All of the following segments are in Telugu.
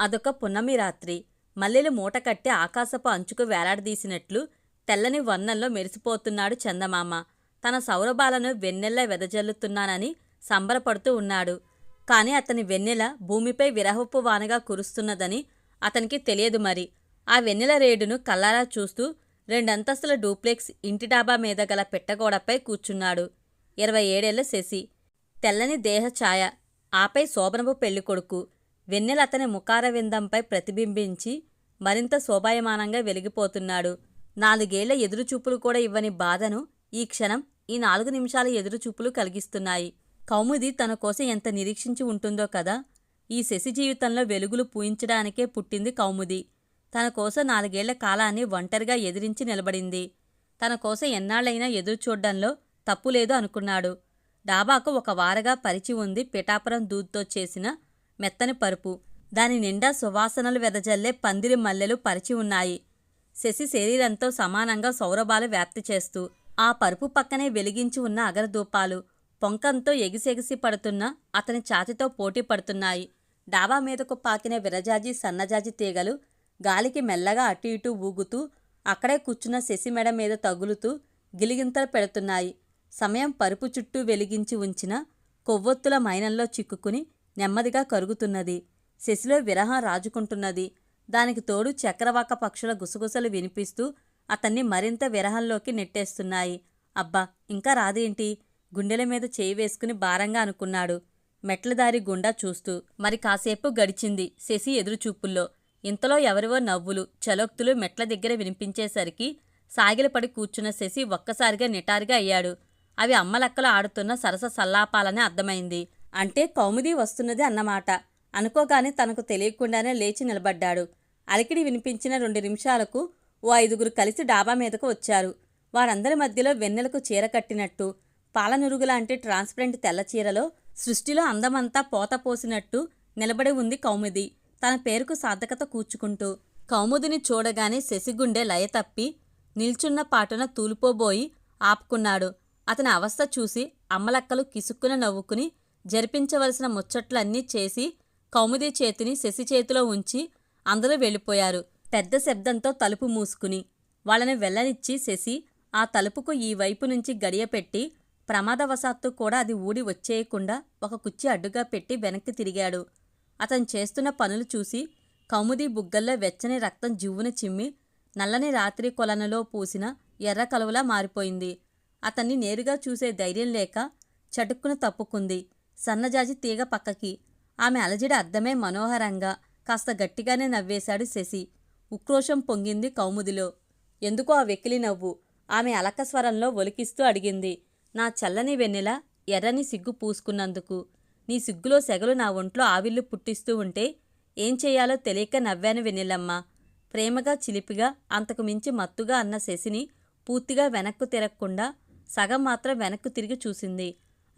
అదొక పున్నమి రాత్రి. మల్లెలు మూట కట్టి ఆకాశపు అంచుకు వేలాడదీసినట్లు తెల్లని వర్ణంలో మెరిసిపోతున్నాడు చందమామ. తన సౌరభాలను వెన్నెల్ల వెదజల్లుతున్నానని సంబరపడుతూ ఉన్నాడు. కాని అతని వెన్నెల భూమిపై విరహపు వానగా కురుస్తున్నదని అతనికి తెలియదు మరి. ఆ వెన్నెల రేడును కల్లారా చూస్తూ రెండంతస్తుల డూప్లెక్స్ ఇంటి డాబా మీద గల పెట్టగోడపై కూర్చున్నాడు. ఇరవై ఏడేళ్ళ శశి. తెల్లని దేహ ఛాయ ఆపై శోభనపు పెళ్ళికొడుకు. వెన్నెల అతని ముఖార విందంపై ప్రతిబింబించి మరింత శోభాయమానంగా వెలిగిపోతున్నాడు. నాలుగేళ్ళ ఎదురుచూపులు కూడా ఇవ్వని బాధను ఈ క్షణం ఈ నాలుగు నిమిషాల ఎదురుచూపులు కలిగిస్తున్నాయి. కౌముది తన కోసం ఎంత నిరీక్షించి ఉంటుందో కదా! ఈ శశి జీవితంలో వెలుగులు పూయించడానికే పుట్టింది కౌముది. తన కోసం నాలుగేళ్ళ కాలాన్ని ఒంటరిగా ఎదిరించి నిలబడింది. తన కోసం ఎన్నాళ్ళైనా ఎదురు చూడ్డంలో తప్పులేదు అనుకున్నాడు. డాబాకు ఒక వారగా పరిచి ఉంది పిఠాపురం దూద్తో చేసిన మెత్తని పరుపు. దాని నిండా సువాసనలు వెదజల్లే పందిరి మల్లెలు పరిచి ఉన్నాయి. శశి శరీరంతో సమానంగా సౌరభాలు వ్యాప్తి చేస్తూ ఆ పరుపు పక్కనే వెలిగించి ఉన్న అగరదూపాలు పొంకంతో ఎగిసెగిసి పడుతున్న అతని ఛాతితో పోటీ పడుతున్నాయి. డాబా మీదకు పాకిన విరజాజి సన్నజాజి తీగలు గాలికి మెల్లగా అటు ఇటు ఊగుతూ అక్కడే కూర్చున్న శశి మెడ మీద తగులుతూ గిలిగింతలు పెడుతున్నాయి. సమయం పరుపు చుట్టూ వెలిగించి ఉంచిన కొవ్వొత్తుల మైనంలో చిక్కుకుని నెమ్మదిగా కరుగుతున్నది. శశిలో విరహం రాజుకుంటున్నది. దానికి తోడు చక్రవాక పక్షుల గుసగుసలు వినిపిస్తూ అతన్ని మరింత విరహంలోకి నెట్టేస్తున్నాయి. అబ్బా ఇంకా రాదేంటి? గుండెల మీద చేయి వేసుకుని భారంగా అనుకున్నాడు. మెట్లదారి గుండా చూస్తూ మరి కాసేపు గడిచింది శశి ఎదురుచూపుల్లో. ఇంతలో ఎవరివో నవ్వులు చలోక్తులు మెట్ల దగ్గర వినిపించేసరికి సాగిలపడి కూర్చున్న శశి ఒక్కసారిగా నిటారుగా అయ్యాడు. అవి అమ్మలక్కలు ఆడుతున్న సరస సల్లాపాలని అర్థమైంది. అంటే కౌముది వస్తున్నది అన్నమాట. అనుకోగానే తనకు తెలియకుండానే లేచి నిలబడ్డాడు. అలికిడి వినిపించిన రెండు నిమిషాలకు ఓ ఐదుగురు కలిసి డాబా మీదకు వచ్చారు. వారందరి మధ్యలో వెన్నెలకు చీర కట్టినట్టు పాలనురుగులాంటి ట్రాన్స్పరెంట్ తెల్ల చీరలో సృష్టిలో అందమంతా పోత పోసినట్టు నిలబడి ఉంది కౌముది. తన పేరుకు సార్థకత కూర్చుకుంటూ కౌముదిని చూడగానే శశిగుండె లయ తప్పి నిల్చున్న పాటున తూలిపోబోయి ఆపుకున్నాడు. అతని అవస్థ చూసి అమ్మలక్కలు కిసుక్కున నవ్వుకుని జరిపించవలసిన ముచ్చట్లన్నీ చేసి కౌముది చేతిని శశి చేతిలో ఉంచి అందరూ వెళ్ళిపోయారు పెద్ద శబ్దంతో తలుపు మూసుకుని. వాళ్ళని వెళ్ళనిచ్చి శశి ఆ తలుపుకు ఈ వైపు నుంచి గడియపెట్టి ప్రమాదవశాత్తు కూడా అది ఊడి వచ్చేయకుండా ఒక కుర్చీ అడ్డుగా పెట్టి వెనక్కి తిరిగాడు. అతను చేస్తున్న పనులు చూసి కౌముది బుగ్గల్లో వెచ్చని రక్తం జివ్వున చిమ్మి నల్లని రాత్రి కొలనలో పూసిన ఎర్ర కలువలా మారిపోయింది. అతన్ని నేరుగా చూసే ధైర్యం లేక చటుక్కున తప్పుకుంది. సన్నజాజి తీగ పక్కకి. ఆమె అలజడి అద్దమే మనోహరంగా కాస్త గట్టిగానే నవ్వేశాడు శశి. ఉక్రోషం పొంగింది కౌముదిలో. ఎందుకో ఆ వెకిలి నవ్వు? ఆమె అలక స్వరంలో ఒలికిస్తూ అడిగింది. నా చల్లని వెన్నెల ఎర్రని సిగ్గు పూసుకున్నందుకు. నీ సిగ్గులో సెగలు నా ఒంట్లో ఆవిళ్ళు పుట్టిస్తూ ఉంటే ఏం చెయ్యాలో తెలియక నవ్వాను వెన్నెలమ్మ. ప్రేమగా చిలిపిగా అంతకు మించి మత్తుగా అన్న శశిని పూర్తిగా వెనక్కు తిరగకుండా సగం మాత్రం వెనక్కు తిరిగి చూసింది.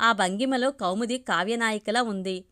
ఆ భంగిమలో కౌముది కావ్యనాయికలా ఉంది.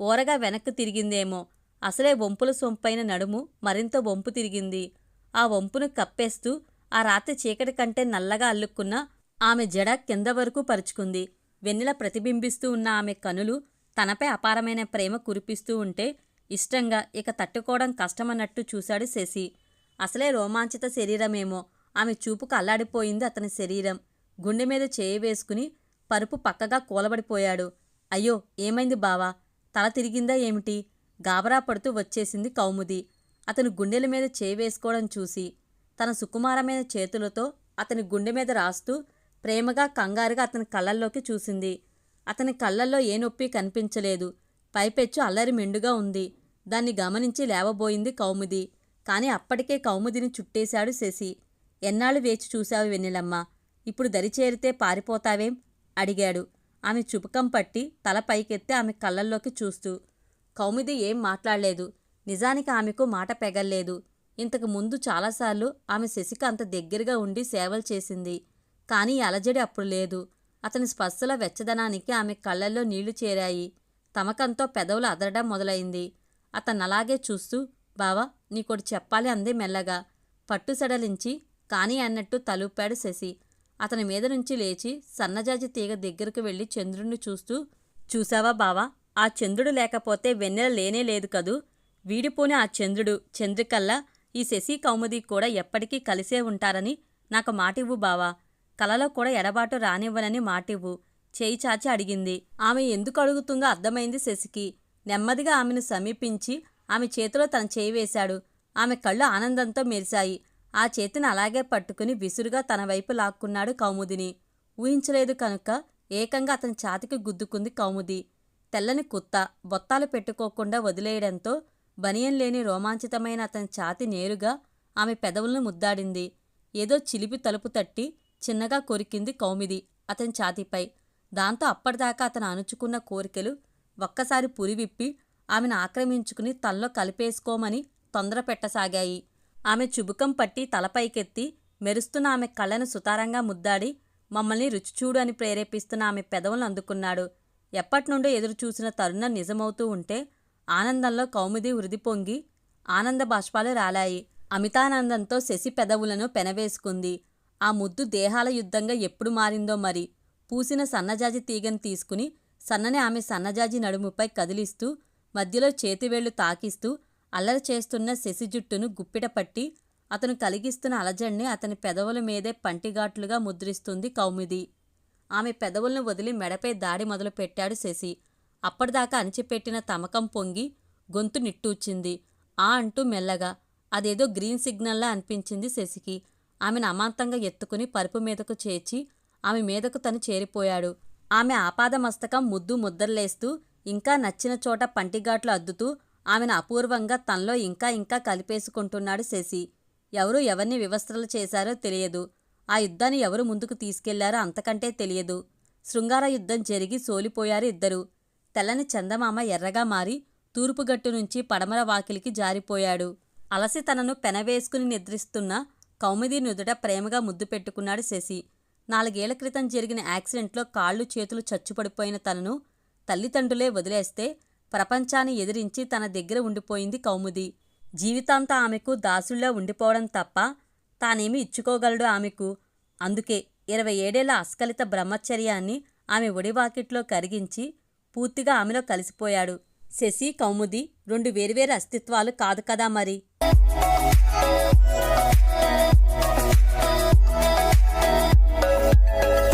ఓరగా వెనక్కు తిరిగిందేమో. అసలే వంపుల సొంపైన నడుము మరింత వంపు తిరిగింది. ఆ వంపును కప్పేస్తూ ఆ రాత్రి చీకటి కంటే నల్లగా అల్లుక్కున్న ఆమె జడ కింద వరకు పరుచుకుంది. వెన్నెల ప్రతిబింబిస్తూ ఉన్న ఆమె కనులు తనపై అపారమైన ప్రేమ కురిపిస్తూ ఉంటే ఇష్టంగా ఇక తట్టుకోవడం కష్టమన్నట్టు చూశాడు శశి. అసలే రోమాంచిత శరీరమేమో. ఆమె చూపుకు అల్లాడిపోయింది అతని శరీరం. గుండె మీద చేయి వేసుకుని పరుపు పక్కగా కూలబడిపోయాడు. అయ్యో ఏమైంది బావా? తల తిరిగిందా ఏమిటి? గాబరా పడుతూ వచ్చేసింది కౌముది. అతను గుండెల మీద చేయి వేసుకోవడం చూసి తన సుకుమారమైన చేతులతో అతని గుండె మీద రాస్తూ ప్రేమగా కంగారుగా అతని కళ్ళల్లోకి చూసింది. అతని కళ్ళల్లో ఏ నొప్పి కనిపించలేదు. పైపెచ్చు అల్లరి మెండుగా ఉంది. దాన్ని గమనించి లేవబోయింది కౌముది. కాని అప్పటికే కౌముదిని చుట్టేశాడు శశి. ఎన్నాళ్ళు వేచి చూశావు వెన్నెలమ్మ? ఇప్పుడు దరిచేరితే పారిపోతావేం? అడిగాడు. ఆమె చుపకం పట్టి తల పైకెత్తి ఆమె కళ్ళల్లోకి చూస్తూ కౌమిది ఏం మాట్లాడలేదు. నిజానికి ఆమెకు మాట పెగల్లేదు. ఇంతకు ముందు చాలాసార్లు ఆమె శశికి అంత దగ్గరగా ఉండి సేవలు చేసింది. కానీ అలజడి అప్పుడు లేదు. అతని స్పర్శల వెచ్చదనానికి ఆమె కళ్ళల్లో నీళ్ళు చేరాయి. తమకంతో పెదవులు అదరడం మొదలైంది. అతను అలాగే చూస్తూ బావా నీకోటి చెప్పాలి అంది మెల్లగా. పట్టు సడలించి కానీ అన్నట్టు తలుపాడు శశి. అతని మీద నుంచి లేచి సన్నజాజి తీగ దగ్గరకు వెళ్ళి చంద్రుణ్ణి చూస్తూ చూసావా బావా ఆ చంద్రుడు లేకపోతే వెన్నెల లేనే లేదు కదూ. వీడిపోని ఆ చంద్రుడు చంద్రికల్లా ఈ శశి కౌముది కూడా ఎప్పటికీ కలిసే ఉంటారని నాకు మాటివ్వు బావా. కలలో కూడా ఎడబాటు రానివ్వనని మాటివ్వు చేయి చాచి అడిగింది. ఆమె ఎందుకు అడుగుతుందో అర్థమైంది శశికి. నెమ్మదిగా ఆమెను సమీపించి ఆమె చేతిలో తన చేయి వేశాడు. ఆమె కళ్ళు ఆనందంతో మెరిశాయి. ఆ చేతిని అలాగే పట్టుకుని విసురుగా తన వైపు లాక్కున్నాడు కౌముదిని. ఊహించలేదు కనుక ఏకంగా అతని ఛాతికి గుద్దుకుంది కౌముది. తెల్లని కుత్త బొత్తాలు పెట్టుకోకుండా వదిలేయడంతో బనియం లేని రోమాంచితమైన అతని ఛాతి నేరుగా ఆమె పెదవులను ముద్దాడింది. ఏదో చిలిపి తలుపు తట్టి చిన్నగా కొరికింది కౌమిది అతని ఛాతీపై. దాంతో అప్పటిదాకా అతను అణుచుకున్న కోరికలు ఒక్కసారి పురివిప్పి ఆమెను ఆక్రమించుకుని తనలో కలిపేసుకోమని తొందర పెట్టసాగాయి ఆమె చుబుకం పట్టి తలపైకెత్తి మెరుస్తున్న ఆమె కళ్ళను సుతారంగా ముద్దాడి మమ్మల్ని రుచి చూడు అని ప్రేరేపిస్తున్న ఆమె పెదవులను అందుకున్నాడు. ఎప్పటినుండో ఎదురు చూసిన తరుణం నిజమవుతూ ఉంటే ఆనందంలో కౌముది వృద్ధి పొంగి ఆనంద బాష్పాలు రాలాయి. అమితానందంతో శశి పెదవులను పెనవేసుకుంది. ఆ ముద్దు దేహాల యుద్ధంగా ఎప్పుడు మారిందో మరి. పూసిన సన్నజాజి తీగను తీసుకుని సన్నని ఆమె సన్నజాజి నడుముపై కదిలిస్తూ మధ్యలో చేతివేళ్ళు తాకిస్తూ అల్లరి చేస్తున్న శశి జుట్టును గుప్పిట పట్టి అతను కలిగిస్తున్న అలజడిని అతని పెదవుల మీదే పంటిఘాట్లుగా ముద్రిస్తుంది కౌముది. ఆమె పెదవులను వదిలి మెడపై దాడి మొదలుపెట్టాడు శశి. అప్పటిదాకా అణిచిపెట్టిన తమకం పొంగి గొంతు నిట్టూచింది ఆ అంటూ మెల్లగా అదేదో గ్రీన్ సిగ్నల్లా అనిపించింది శశికి. ఆమెను అమాంతంగా ఎత్తుకుని పరుపు మీదకు చేర్చి ఆమె మీదకు తను చేరిపోయాడు. ఆమె ఆపాదమస్తకం ముద్దు ముద్దర్లేస్తూ ఇంకా నచ్చిన చోట పంటిఘాట్లు అద్దుతూ ఆమెను అపూర్వంగా తనలో ఇంకా ఇంకా కలిపేసుకుంటున్నాడు శశి. ఎవరు ఎవరిని వివస్త్రలు చేశారో తెలియదు. ఆ యుద్ధాన్ని ఎవరు ముందుకు తీసుకెళ్ళారో అంతకంటే తెలియదు. శృంగార యుద్ధం జరిగి సోలిపోయారు ఇద్దరు. తెల్లని చందమామ ఎర్రగా మారి తూర్పుగట్టు నుంచి పడమర వాకిలికి జారిపోయాడు. అలసి తనను పెనవేసుకుని నిద్రిస్తున్న కౌముది నుదుట ప్రేమగా ముద్దు పెట్టుకున్నాడు శశి. నాలుగేళ్ళ క్రితం జరిగిన యాక్సిడెంట్లో కాళ్ళు చేతులు చచ్చుపడిపోయిన తనను తల్లిదండ్రులే వదిలేస్తే ప్రపంచాన్ని ఎదిరించి తన దగ్గర ఉండిపోయింది కౌముది. జీవితాంతా ఆమెకు దాసుల్లో ఉండిపోవడం తప్ప తానేమి ఇచ్చుకోగలడు ఆమెకు. అందుకే ఇరవై ఏడేళ్ళ అస్కలిత బ్రహ్మచర్యాన్ని ఆమె ఒడివాకిట్లో కరిగించి పూర్తిగా ఆమెలో కలిసిపోయాడు. శశి కౌముది రెండు వేర్వేరు అస్తిత్వాలు కాదు కదా మరి?